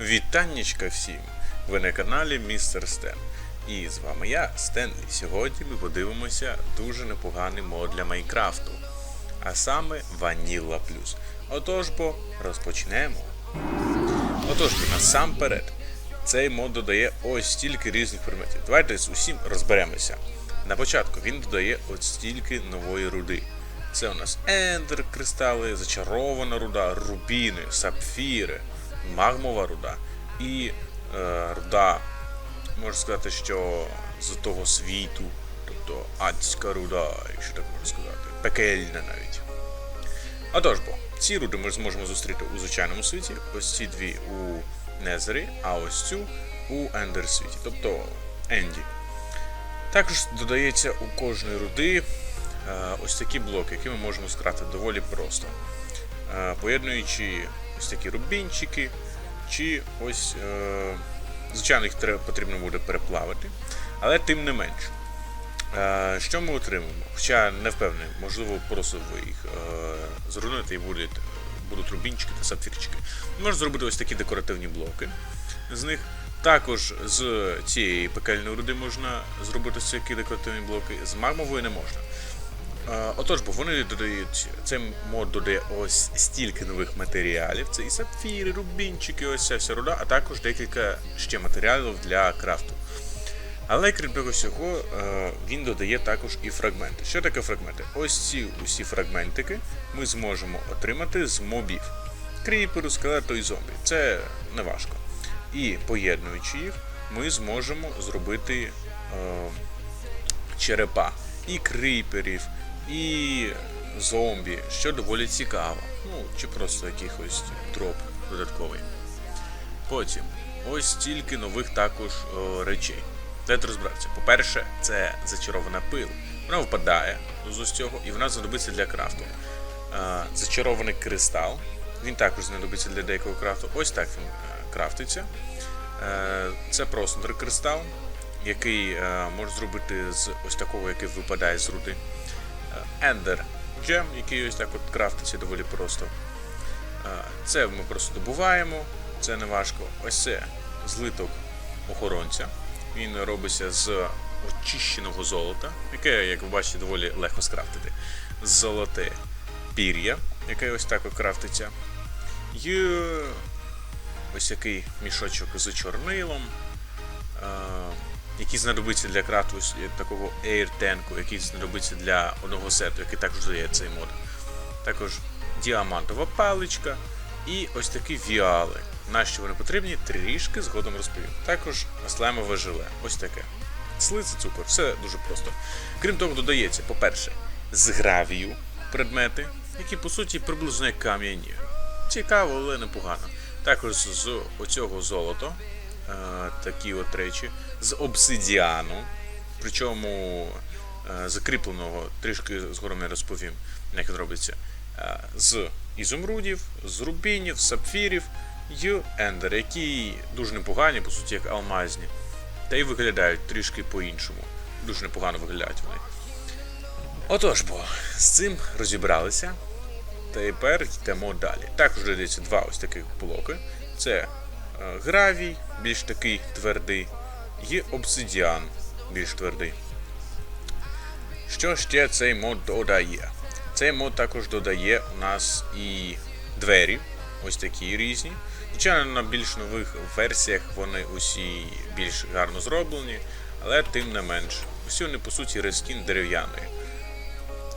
Вітаннячка всім! Ви на каналі Містер Стен. І з вами я, Стенлі. Сьогодні ми подивимося дуже непоганий мод для Майнкрафту. А саме Vanilla Plus. Отож бо розпочнемо. Отож бо насамперед, цей мод додає ось стільки різних предметів. Давайте з усім розберемося. На початку він додає ось стільки нової руди. Це у нас ендер кристали, зачарована руда, рубіни, сапфіри, магмова руда і е, руда, можна сказати, що з того світу, тобто адська руда, якщо так можна сказати, пекельна навіть. Отож бо, ці руди ми зможемо зустріти у звичайному світі, ось ці дві у Незері, а ось цю у Ендер світі, тобто Енді. Також додається у кожної руди е, ось такі блоки, які ми можемо скрафтити доволі просто. Е, Поєднуючи ось такі рубінчики, чи ось, е, звичайно, їх треба, потрібно буде переплавити, але тим не менш. Е, Що ми отримаємо? Хоча не впевнений, можливо, просто ви їх е, зруйнуєте і будуть, будуть рубінчики та сапфірчики. Можна зробити ось такі декоративні блоки з них. Також з цієї пекельної руди можна зробити такі декоративні блоки, з магмової не можна. Отож, бо вони додають, цей мод додає ось стільки нових матеріалів. Це і сапфіри, рубінчики, ось ця вся руда, а також декілька ще матеріалів для крафту. Але крім того всього, е, він додає також і фрагменти. Що таке фрагменти? Ось ці усі фрагментики ми зможемо отримати з мобів. Кріперу, скелету і зомбі. Це не важко. І поєднуючи їх, ми зможемо зробити е, черепа і кріперів, і зомбі, що доволі цікаво. Ну, чи просто якихось дроп додатковий. Потім, ось стільки нових також о, речей. Давайте розбиратися. По-перше, це зачарована пил. Вона впадає з ось цього і вона знадобиться для крафту. Е, Зачарований кристал. Він також знадобиться для деякого крафту. Ось так він е, крафтиться. Е, Це просто кристал, який е, можна зробити з ось такого, який випадає з руди. Ender Gem, який ось так от крафтиться доволі просто. Це ми просто добуваємо, це не важко. Ось це злиток охоронця. Він робиться з очищеного золота, яке, як ви бачите, доволі легко скрафтити. Золоте пір'я, яке ось так от крафтиться. І ось який мішочок з чорнилом, який знадобиться для крафту такого Air Tank, який знадобиться для одного сету, який також дає цей мод. Також діамантова паличка і ось такі віали. На що вони потрібні, трішки згодом розповім. Також слаймове желе. Ось таке. Слице цукор, все дуже просто. Крім того, додається, по-перше, з гравію предмети, які по суті приблизно як кам'яні. Цікаво, але непогано. Також з оцього золота, е, такі от речі, з обсидіану, причому е, закріпленого, трішки згодом я розповім, як він робиться, е, з ізумрудів, з рубінів, сапфірів і ендер, які дуже непогані, по суті, як алмазні, та й виглядають трішки по-іншому. Дуже непогано виглядають вони. Отож бо, з цим розібралися. Тепер йдемо далі. Також додається два ось таких блоки. Це е, гравій, більш такий твердий, і обсидіан більш твердий. Що ще цей мод додає? Цей мод також додає у нас і двері, ось такі різні. Звичайно, на більш нових версіях вони усі більш гарно зроблені, але тим не менш. Усі вони по суті рескін дерев'яної.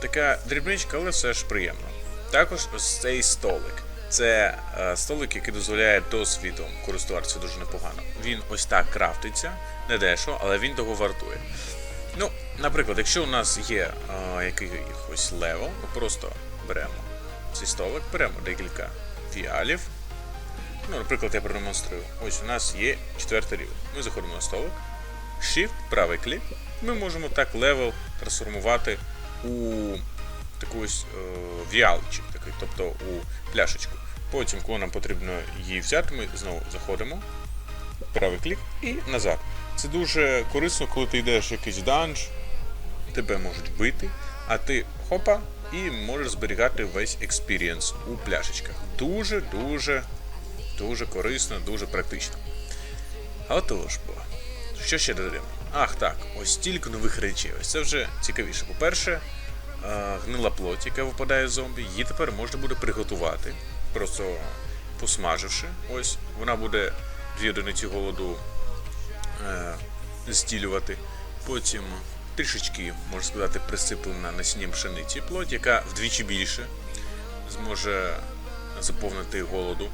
Така дрібничка, але все ж приємно. Також ось цей столик. Це е, столик, який дозволяє досвідом користуватися дуже непогано. Він ось так крафтиться, не дешево, але він того вартує. Ну, наприклад, якщо у нас є е, якийсь левел, ми просто беремо цей столик, беремо декілька фіалів. Ну, наприклад, я продемонструю. Ось у нас є четвертий рівень. Ми заходимо на столик, Shift, правий клік. Ми можемо так левел трансформувати у таку ось е, віалчик, такий, тобто у пляшечку. Потім, коли нам потрібно її взяти, ми знову заходимо, правий клік і назад. Це дуже корисно, коли ти йдеш в якийсь данж, тебе можуть бити, а ти хопа і можеш зберігати весь експірієнс у пляшечках. Дуже-дуже Дуже корисно, дуже практично. Отож бо. Що ще додаємо? Ах так, ось стільки нових речей. Ось це вже цікавіше. По-перше, гнила плоть, яка випадає з зомбі, її тепер можна буде приготувати, просто посмаживши. Ось, вона буде дві одиниці голоду е, зцілювати. Потім трішечки, можна сказати, присиплена насінням пшениці плоть, яка вдвічі більше зможе заповнити голоду.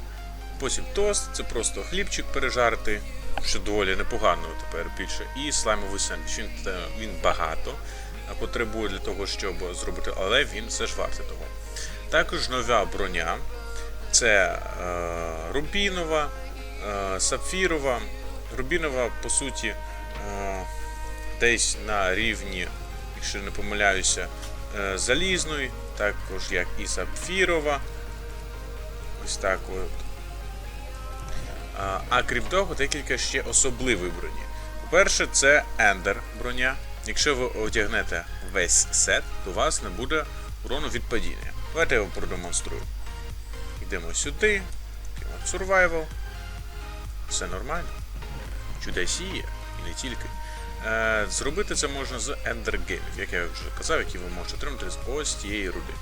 Потім тост, це просто хлібчик пережарити, що доволі непогано тепер більше. І слаймовий сендвіч. Він, він багато потребує для того, щоб зробити, але він все ж вартий того. Також нова броня. Це е, рубінова, е, сапфірова. Рубінова, по суті, е, десь на рівні, якщо не помиляюся, е, залізної, також як і сапфірова. Ось так от. А, крім того, декілька ще особливої броні. По-перше, це Ендер броня. Якщо ви одягнете весь сет, то у вас не буде урону від падіння. Давайте я вам продемонструю. Йдемо сюди, от Survival. Все нормально. Чудесіє, і не тільки. Е, зробити це можна з Ender Game, як я вже казав, які ви можете отримати з ось цієї руди.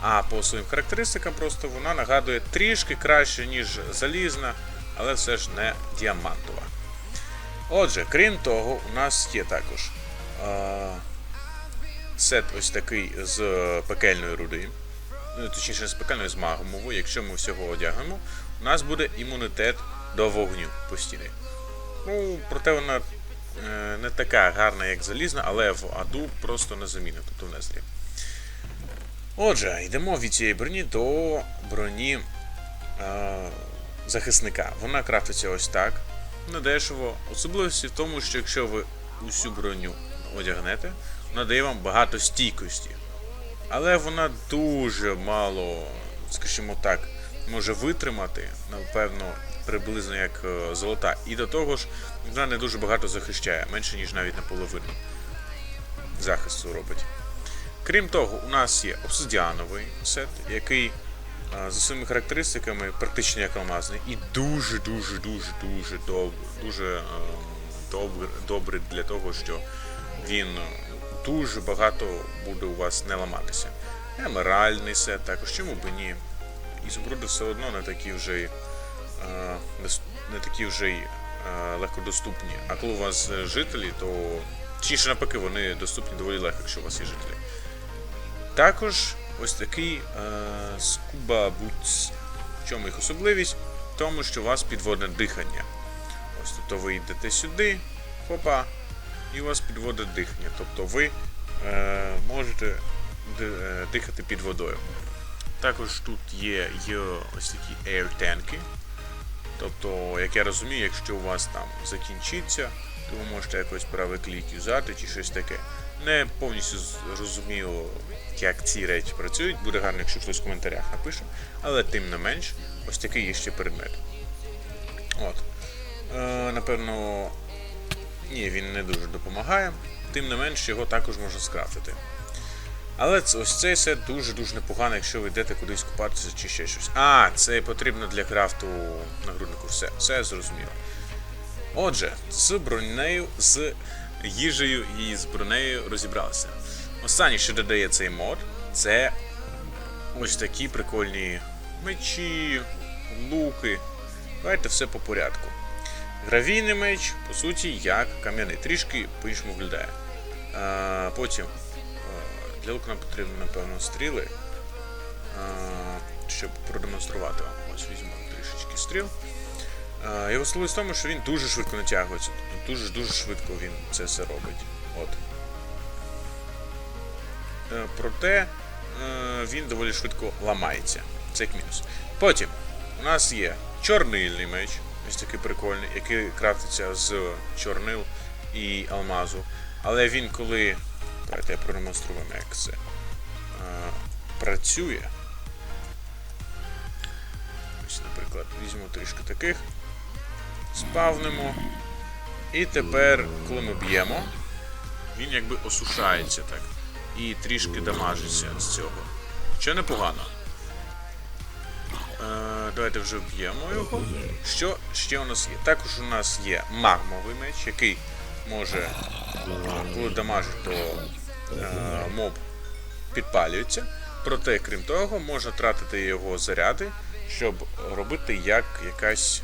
А по своїм характеристикам просто вона нагадує трішки краще, ніж залізна, але все ж не діамантова. Отже, крім того, у нас є також сет ось такий з пекельної руди. Ну, точніше, з пекельної з магмової. Якщо ми всього одягнемо, у нас буде імунітет до вогню постійний. Ну, проте вона е, не така гарна, як залізна, але в аду просто незамінна, тобто в незрі. Отже, йдемо від цієї броні до броні е, захисника. Вона крафтиться ось так. Недешево. Особливості в тому, що якщо ви усю броню одягнете, вона дає вам багато стійкості. Але вона дуже мало, скажімо так, може витримати, напевно, приблизно як е, золота. І до того ж, вона не дуже багато захищає, менше ніж навіть наполовину захисту робить. Крім того, у нас є обсидіановий сет, який за своїми характеристиками практично як алмазний і дуже дуже дуже дуже доб, дуже ем, добр, добрий для того, що він дуже багато буде у вас не ламатися. Емеральний сет, також чому б ні. І зубруди все одно не такі вже й, е, не такі вже й е, легкодоступні. А коли у вас жителі, то точніше навпаки, вони доступні доволі легко, якщо у вас є жителі. Також ось такий е, Scuba Boots. В чому їх особливість? В тому, що у вас підводне дихання. Ось тобто ви йдете сюди, хопа, і у вас підводить дихання. Тобто ви е, можете е, дихати під водою. Також тут є, є ось такі air танки. Тобто, як я розумію, якщо у вас там закінчиться, то ви можете якось правий клік юзати чи щось таке. Не повністю зрозуміло, як ці речі працюють. Буде гарно, якщо хтось в коментарях напише. Але тим не менш, ось такий є ще предмет. От. Е, напевно, ні, він не дуже допомагає. Тим не менш, його також можна скрафтити. Але ось цей сет дуже-дуже непоганий, якщо ви йдете кудись купатися чи ще щось. А, це потрібно для крафту нагруднику. Все, все зрозуміло. Отже, з бронею, з їжею і з бронею розібралися. Останнє, що додає цей мод, це ось такі прикольні мечі, луки. Давайте все по порядку. Гравійний меч, по суті, як кам'яний. Трішки по-іншому виглядає. А, потім для луку нам потрібно, напевно, стріли. А, щоб продемонструвати вам. Ось візьмемо трішечки стріл. А, Його особливість в тому, що він дуже швидко натягується. Тобто дуже-дуже швидко він це все робить. От. Е, Проте е, він доволі швидко ламається. Це як мінус. Потім у нас є чорнильний меч, ось такий прикольний, який крафтиться з чорнил і алмазу. Але він коли. Давайте я продемонструю вам, як це е, працює. Ось, наприклад, візьмемо трішки таких, спавнимо. І тепер, коли ми б'ємо, він якби осушається так. І трішки дамажиться з цього. Що непогано. е, давайте вже вб'ємо його. Що ще у нас є? Також у нас є магмовий меч, який може, коли дамажить, то е, моб підпалюється. Проте, крім того, можна тратити його заряди, щоб робити як якась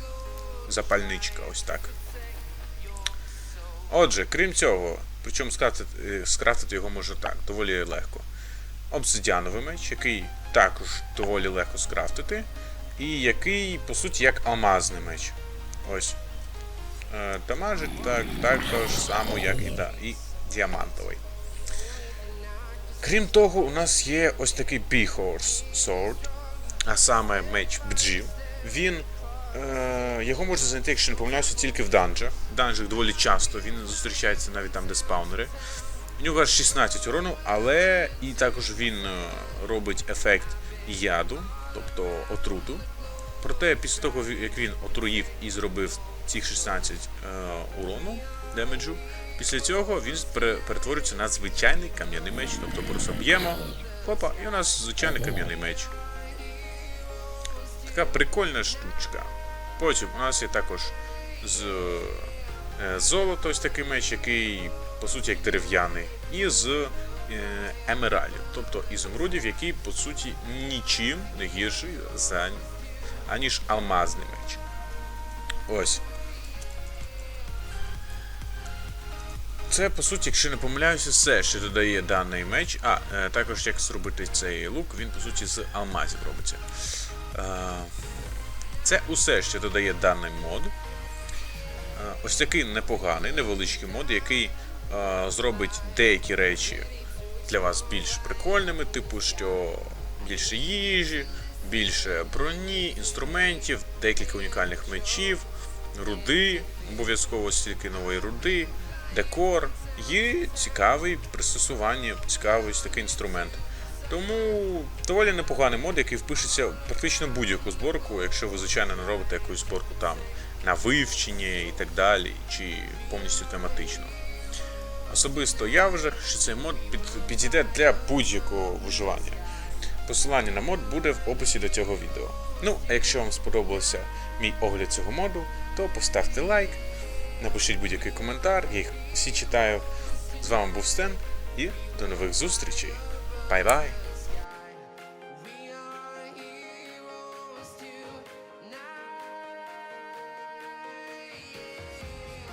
запальничка. Ось так. Отже, крім цього, причому скрафтити, е, скрафтити його можна так, доволі легко. Обсидіановий меч, який також доволі легко скрафтити, і який, по суті, як алмазний меч. Ось. Е, дамажить так, також само, як і, да, і діамантовий. Крім того, у нас є ось такий Bihorse Sword, а саме меч бджів. Він. Е, його можна знайти, якщо не помиляюся, тільки в данжах. В данжах доволі часто він зустрічається навіть там, де спаунери. У нього аж 16 урону, але і також він е, робить ефект яду, тобто отруту. Проте після того, як він отруїв і зробив цих 16 е, урону демеджу, після цього він перетворюється на звичайний кам'яний меч. Тобто просто б'ємо, хопа, і у нас звичайний кам'яний меч. Така прикольна штучка. Потім у нас є також з е, золото, ось такий меч, який по суті як дерев'яний, і з емералів, тобто ізумрудів, який по суті нічим не гірший за аніж алмазний меч. Ось. Це, по суті, якщо не помиляюся, все, що додає даний меч. А, е, також як зробити цей лук, він, по суті, з алмазів робиться. Е, це усе, що додає даний мод. Е, Ось такий непоганий, невеличкий мод, який е, зробить деякі речі для вас більш прикольними, типу, що більше їжі, більше броні, інструментів, декілька унікальних мечів, руди, обов'язково стільки нової руди, декор. Є цікавий пристосування, цікавий такий інструмент. Тому доволі непоганий мод, який впишеться практично будь-яку зборку, якщо ви, звичайно, не робите якусь зборку там на вивчення і так далі, чи повністю тематично. Особисто я вважаю, що цей мод під, підійде для будь-якого виживання. Посилання на мод буде в описі до цього відео. Ну, а якщо вам сподобався мій огляд цього моду, то поставте лайк, напишіть будь-який коментар, я їх всі читаю. З вами був Стен і до нових зустрічей. Бай-бай!